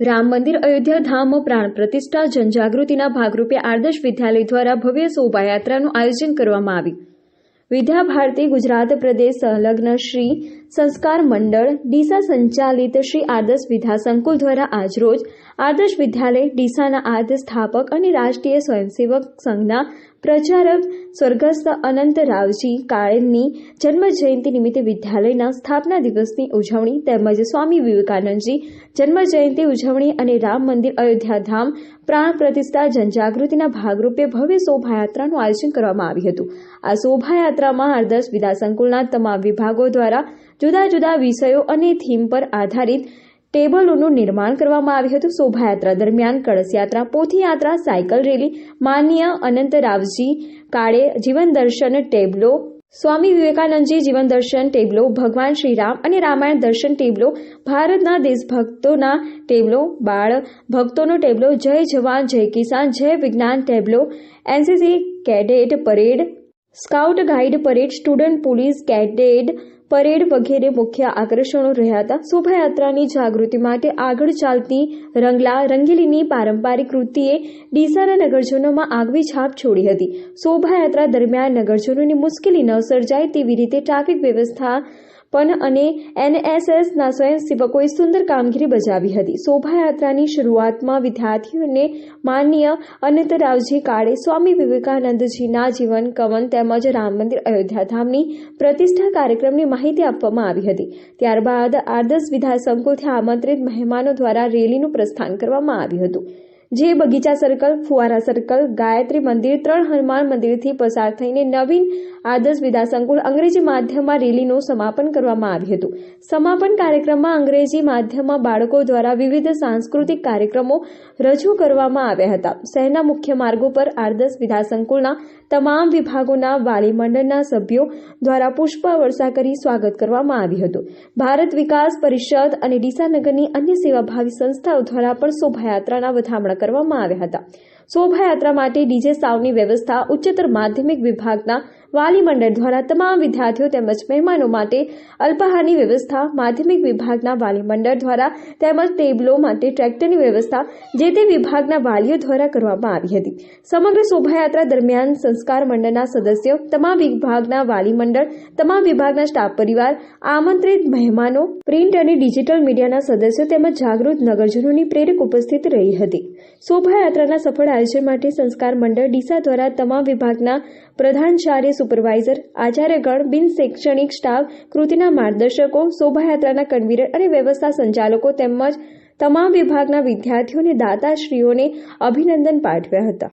રામ મંદિર અયોધ્યા ધામ પ્રાણ પ્રતિષ્ઠા જનજાગૃતિના ભાગરૂપે આદર્શ વિદ્યાલય દ્વારા ભવ્ય શોભાયાત્રાનું આયોજન કરવામાં આવ્યું વિદ્યા ભારતી ગુજરાત પ્રદેશ સંલગ્ન શ્રી સંસ્કાર મંડળ, ડીસા સંચાલિત શ્રી આદર્શ વિદ્યા સંકુલ દ્વારા આજરોજ આદર્શ વિદ્યાલય, ડીસાના આદ્ય સ્થાપક અને રાષ્ટ્રીય સ્વયંસેવક સંઘના પ્રચારક સ્વર્ગસ્થ અનંત રાવજી કાળેની જન્મ જયંતિ નિમિત્તે વિદ્યાલયના સ્થાપના દિવસની ઉજવણી તેમજ સ્વામી વિવેકાનંદજી જન્મ જયંતિ ઉજવણી અને રામ મંદિર અયોધ્યા ધામ પ્રાણ પ્રતિષ્ઠા જનજાગૃતિના ભાગરૂપે ભવ્ય શોભાયાત્રાનું આયોજન કરવામાં આવ્યું હતું. આ શોભાયાત્રામાં આદર્શ વિદ્યા સંકુલના તમામ વિભાગો દ્વારા જુદા જુદા વિષયો અને થીમ પર આધારિત ટેબલોનું નિર્માણ કરવામાં આવ્યું હતું. શોભાયાત્રા દરમિયાન કળશયાત્રા, પોથીયાત્રા, સાયકલ રેલી, માનનીય અનંતરાવજી કાળે જીવન દર્શન ટેબલો, સ્વામી વિવેકાનંદજી જીવન દર્શન ટેબલો, ભગવાન શ્રીરામ અને રામાયણ દર્શન ટેબલો, ભારતના દેશભક્તોના ટેબલો, બાળ ભક્તોનો ટેબલો, જય જવાન, જય કિસાન, જય વિજ્ઞાન tableau, NCC cadet parade, scout guide parade, student police cadet parade વગેરે મુખ્ય આકર્ષણો રહ્યા હતા. શોભાયાત્રાની જાગૃતિ માટે આગળ ચાલતી રંગલા રંગીલીની પારંપરિક કૃતિએ ડીસાના નગરજનોમાં આગવી છાપ છોડી હતી. શોભાયાત્રા દરમિયાન નગરજનોની મુશ્કેલી ન સર્જાય તેવી રીતે ટ્રાફિક વ્યવસ્થા પણ અને એનએસએસના સ્વયંસેવકોએ સુંદર કામગીરી બજાવી હતી. શોભાયાત્રાની શરૂઆતમાં વિદ્યાર્થીઓને માનનીય અનંતરાવજી કાળે સ્વામી વિવેકાનંદજીના જીવન, કવન તેમજ રામ મંદિર અયોધ્યા ધામની પ્રતિષ્ઠા કાર્યક્રમની માહિતી આપવામાં આવી હતી. ત્યારબાદ આદર્શ વિદ્યા સંકુલથી આમંત્રિત મહેમાનો દ્વારા રેલીનું પ્રસ્થાન કરવામાં આવ્યું હતું. જે બગીચા સર્કલ, ફુવારા સર્કલ, ગાયત્રી મંદિર, ત્રણ હનુમાન મંદિરથી પસાર થઈને નવીન આદર્શ વિદ્યા સંકુલ અંગ્રેજી માધ્યમમાં રેલીનું સમાપન કરવામાં આવ્યું હતું. સમાપન કાર્યક્રમમાં અંગ્રેજી માધ્યમમાં બાળકો દ્વારા વિવિધ સાંસ્કૃતિક કાર્યક્રમો રજૂ કરવામાં આવ્યા હતા. શહેરના મુખ્ય માર્ગો પર આદર્શ વિદ્યા સંકુલના તમામ વિભાગોના વાલી મંડળના સભ્યો દ્વારા પુષ્પ વર્ષા કરી સ્વાગત કરવામાં આવ્યું હતું. ભારત વિકાસ પરિષદ અને ડીસાનગરની અન્ય સેવાભાવી સંસ્થાઓ દ્વારા પણ શોભાયાત્રાના વધામણા કરવામાં આવ્યા હતા. શોભાયાત્રા માટે ડીજે સાઉન્ડની વ્યવસ્થા ઉચ્ચતર માધ્યમિક વિભાગના વાલી મંડળ દ્વારા તમામ વિદ્યાર્થીઓ તેમજ મહેમાનો માટે અલ્પાહારની વ્યવસ્થા માધ્યમિક વિભાગના વાલી મંડળ દ્વારા તેમજ ટેબલો માટે ટ્રેક્ટરની વ્યવસ્થા જે તે વિભાગના વાલીઓ દ્વારા કરવામાં આવી હતી. સમગ્ર શોભાયાત્રા દરમિયાન સંસ્કાર મંડળના સદસ્યો, તમામ વિભાગના વાલી મંડળ, તમામ વિભાગના સ્ટાફ પરિવાર, આમંત્રિત મહેમાનો, પ્રિન્ટ અને ડિજિટલ મીડિયાના સદસ્યો તેમજ જાગૃત નગરજનોની પ્રેરક ઉપસ્થિત રહી હતી. શોભાયાત્રાના સફળ આયોજન માટે સંસ્કાર મંડળ ડીસા દ્વારા તમામ વિભાગના પ્રધાનચાર્ય સુપરવાઇઝર, આચાર્યગણ, બિન શૈક્ષણિક સ્ટાફ, કૃતિના માર્ગદર્શકો, શોભાયાત્રાના કન્વીનર અને વ્યવસ્થા સંચાલકો તેમજ તમામ વિભાગના વિદ્યાર્થીઓ અને દાતાશ્રીઓને અભિનંદન પાઠવ્યા હતા.